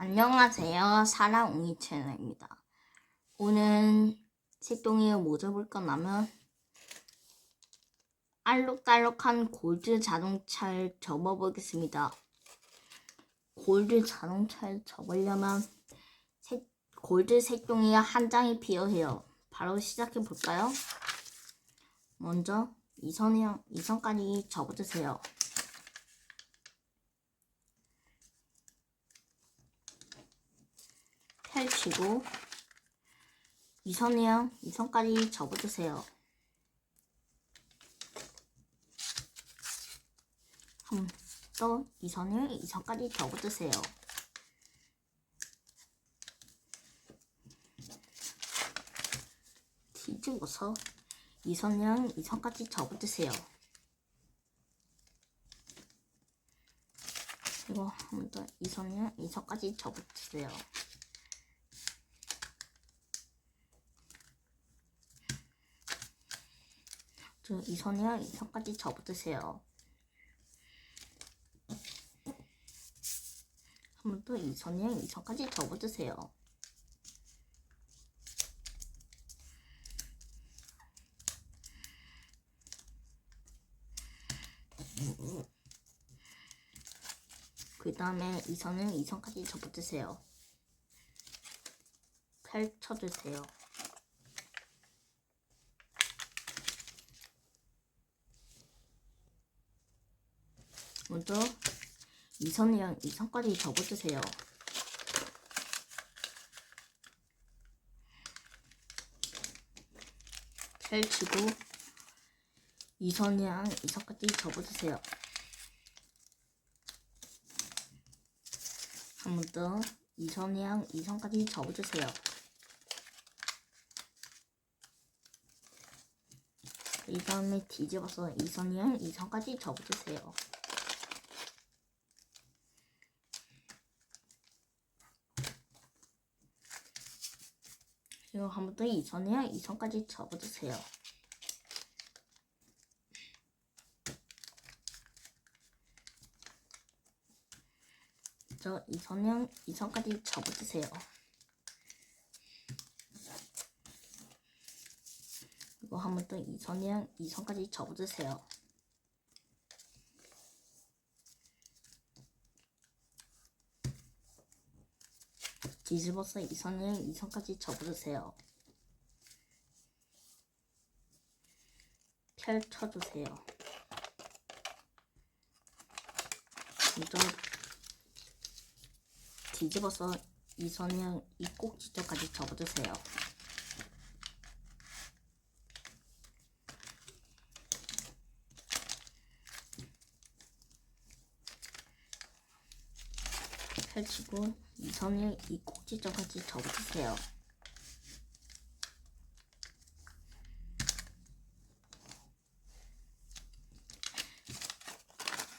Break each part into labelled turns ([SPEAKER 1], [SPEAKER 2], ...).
[SPEAKER 1] 안녕하세요. 사랑웅이 채널입니다. 오늘 색동이에 뭐 접을 거냐면 알록달록한 골드 자동차를 접어보겠습니다. 골드 자동차를 접으려면 색, 골드 색동이가 한 장이 필요해요. 바로 시작해 볼까요? 먼저 이 선이랑 이 선까지 접어주세요. 펼치고 이 선이랑 이 선까지 접어주세요. 또이 선을 이 선까지 접어주세요. 뒤집어서 이 선이랑 이 선까지 접어주세요. 그리고 한 번더이 선이랑 이 선까지 접어주세요. 저이 선이랑 이 선까지 접어주세요. 한 번 더 이 선이랑 이 선까지 접어주세요. 그 다음에 이 선을 이 선까지 접어주세요. 펼쳐주세요. 먼저 이 선이랑 이 선까지 접어주세요. 펼치고 이 선이랑 이 선까지 접어주세요. 한 번더이 선이랑 이 선까지 접어주세요. 이 다음에 뒤집어서 이 선이랑 이 선까지 접어주세요. 그리고 한 번더이 선이랑 이 선까지 접어주세요. 저이 선이랑 이 선까지 접어주세요. 그리고 한 번더이 선이랑 이 선까지 접어주세요. 뒤집어서 이 선이랑 이 선까지 접어주세요. 펼쳐주세요. 먼저 뒤집어서 이 선이랑 이 꼭지점까지 접어주세요. 펼치고 이 선을 이 꼭지점까지 접어주세요.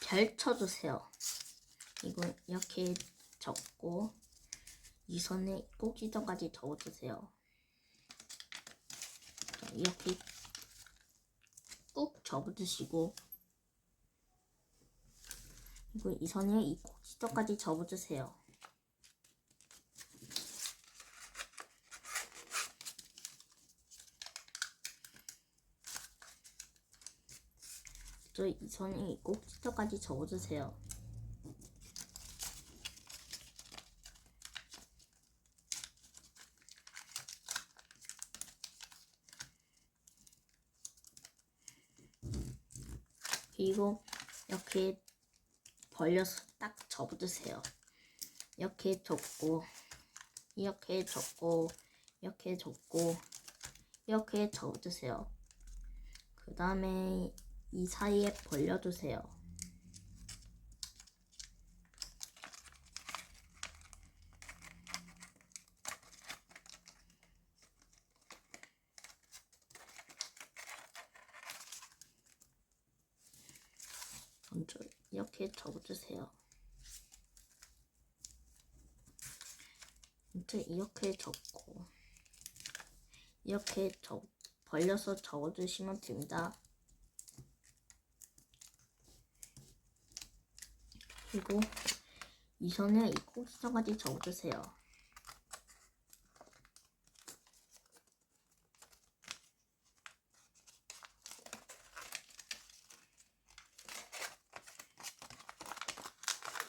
[SPEAKER 1] 펼쳐주세요. 이거 이렇게 접고 이 선에 꼭지점까지 접어주세요. 자, 이렇게 꾹 접어주시고 그리고 이 선에 이 꼭지점까지 접어주세요. 저이 선에 이 꼭지점까지 접어주세요. 그리고 이렇게 벌려서 딱 접어주세요. 이렇게 접고 이렇게 접고 이렇게 접고 이렇게 접어주세요. 그 다음에 이 사이에 벌려주세요. 먼저 이렇게 접어주세요. 이제 이렇게 접고 이렇게 접 벌려서 접어주시면 됩니다. 그리고 이 선에 이 꼭지점까지 접어주세요.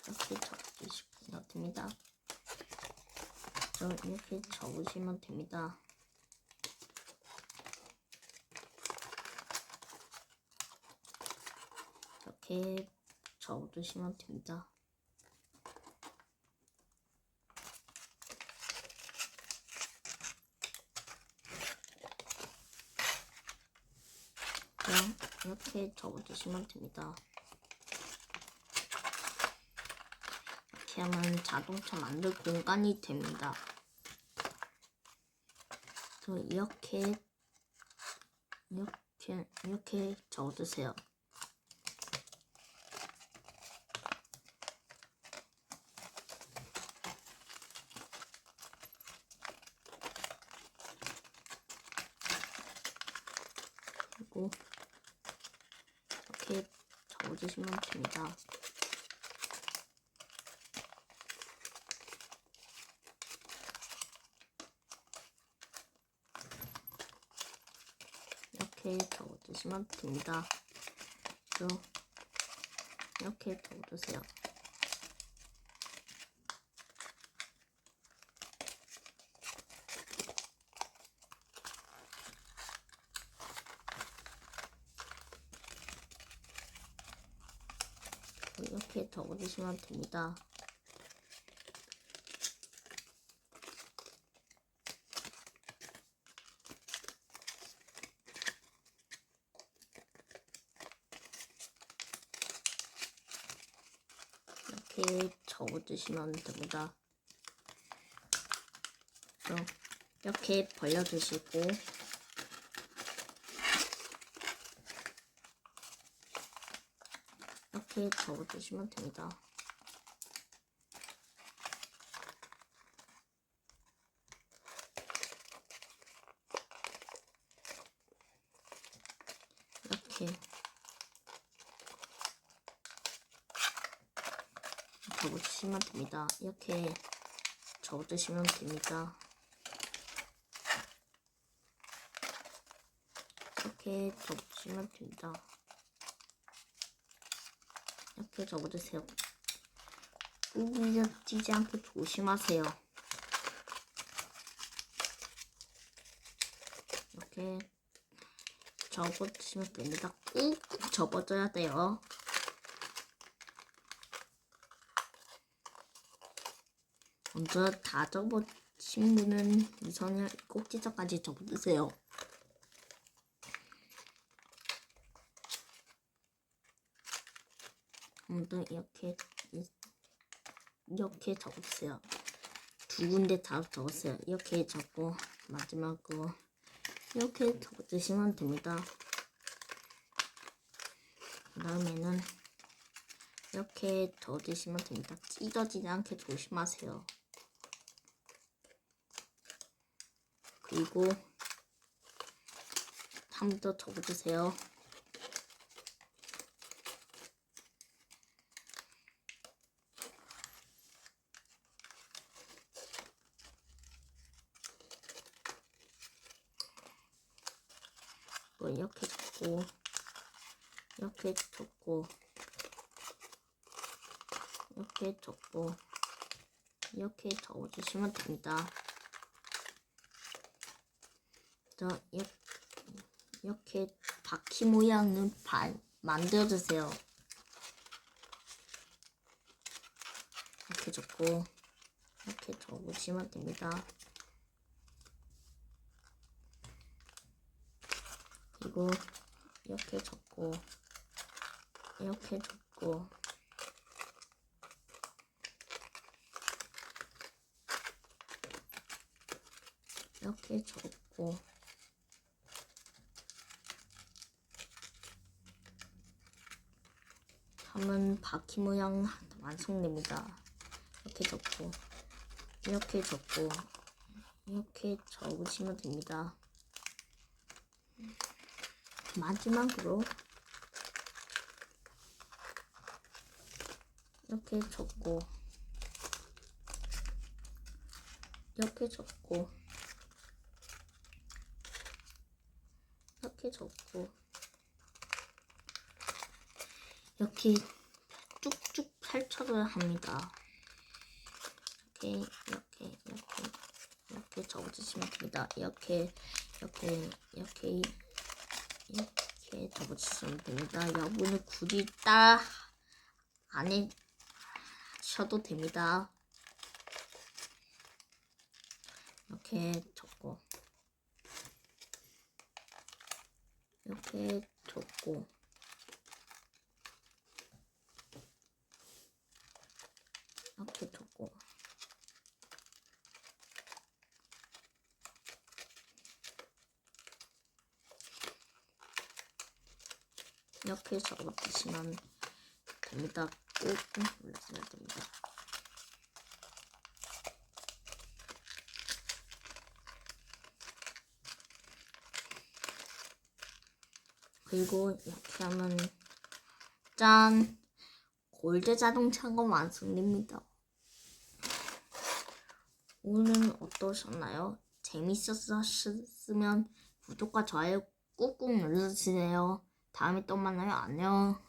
[SPEAKER 1] 이렇게 접으시면 됩니다. 저 접으시면 됩니다. 이렇게 접어두시면 됩니다. 그냥 이렇게 접어두시면 됩니다. 이렇게 하면 자동차 만들 공간이 됩니다. 또 이렇게 이렇게 이렇게 적어주세요. 그리고 이렇게 적어주시면 됩니다. 이렇게 적어주시면 됩니다. 또 이렇게 적어주세요. 이렇게 적어주시면 됩니다. 이렇게 적어주시면 됩니다. 이렇게 벌려주시고 이렇게 적어주시면 됩니다. 이렇게 적어주시면 됩니다. 이렇게 적어주시면 됩니다. 이렇게 적어주시면 됩니다. 이렇게 적어주세요. 구부러지지 않게 조심하세요. 이렇게 접어주시면 됩니다. 꾹 접어줘야 돼요. 먼저 다 접어신 분은 이 선을 꼭지점까지 접어주세요. 아무튼 이렇게 이- 이렇게 적었어요. 두 군데 다 적었어요. 이렇게 적고 마지막으로 이렇게 적어주시면 됩니다. 그 다음에는 이렇게 적어주시면 됩니다. 찢어지지 않게 조심하세요. 그리고 한번더 적어주세요. 뭐 이렇게 적고 이렇게 적고 이렇게 적고 이렇게 적어주시면 됩니다. 이렇게 바퀴 모양은 반 만들어주세요. 이렇게 적고 이렇게 적으시면 됩니다. 그리고 이렇게 적고 이렇게 적고 이렇게 적고 하면 바퀴 모양 완성됩니다. 이렇게 적고 이렇게 적고 이렇게 적으시면 됩니다. 마지막으로 이렇게 적고 이렇게 적고 이렇게 적고 이렇게 쭉쭉 펼쳐줘야 합니다. 이렇게 이렇게 이렇게 이렇게 적어주시면 됩니다. 이렇게 이렇게 이렇게 이렇게 적어주시면 됩니다. 여러분은 굳이 따라 안 하셔도 됩니다. 이렇게 적고 이렇게 적고 이렇게 적고 이렇게 적어주시면 됩니다. 꾹꾹 눌러주면 됩니다. 그리고 이렇게 하면 짠 골드 자동차가 완성됩니다. 오늘은 어떠셨나요? 재밌었으면 구독과 좋아요 꾹꾹 눌러주세요. 다음에 또 만나요. 안녕.